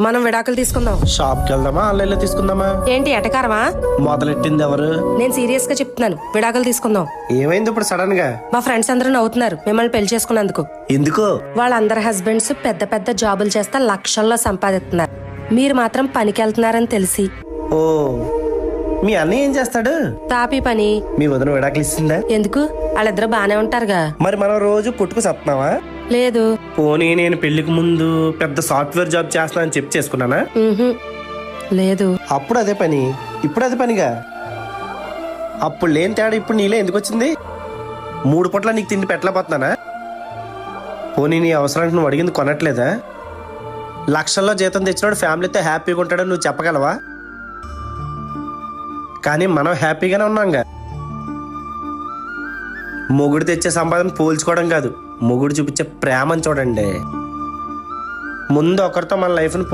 మనం విడాకులు తీసుకుందాం. షాప్కి వెళ్దామా? ఆన్లైన్లో తీసుకుందామా? ఏంటి ఎటకారమా? మొదలెట్టింది ఎవరు నేను సీరియస్గా చెప్తున్నాను. విడాకులు తీసుకుందాం. ఏమైంది ఇప్పుడు సడన్గా మా ఫ్రెండ్స్ అందరూ నవ్వుతున్నారు. మిమ్మల్ని పెళ్ళి చేసుకున్నందుకు. ఎందుకో? వాళ్ళందరి హస్బెండ్స్ పెద్ద పెద్ద జాబులు చేస్తే లక్షల్లో సంపాదిస్తున్నారు. మీరు మాత్రం పనికి వెళ్తున్నారని తెలిసి. ఓ మీ అన్నయ్య ఏం చేస్తాడు? తాపీ పని. మీ వదిన విడాకులు ఇస్తుందా? ఎందుకు? వాళ్ళిద్దరు బానే ఉంటారుగా. మరి మనం రోజు పుట్టుకు సత్తున్నావా లేదు. పోనీ నేను పెళ్ళికి ముందు పెద్ద సాఫ్ట్వేర్ జాబ్ చేస్తున్నా అని చెప్పి చేసుకున్నానా? ఉహుం. లేదు. అప్పుడు అదే పని. ఇప్పుడు అదే పనిగా. అప్పుడు లేని తేడా ఇప్పుడు నీలో ఎందుకు వచ్చింది? మూడు పూట్ల నీకు తిండి పెట్టలేకపోతున్నానా? పోనీ నీ అవసరానికి నువ్వు అడిగింది కొనట్లేదా? లక్షల్లో జీతం తెచ్చినోడు ఫ్యామిలీతో హ్యాపీగా ఉంటాడని నువ్వు చెప్పగలవా? కానీ మనం హ్యాపీగానే ఉన్నాంగా. మొగుడు తెచ్చే సంపాదన పోల్చుకోవడం కాదు. మొగుడు చూపించే ప్రేమను చూడండి. ముందు ఒకరితో మన లైఫ్ని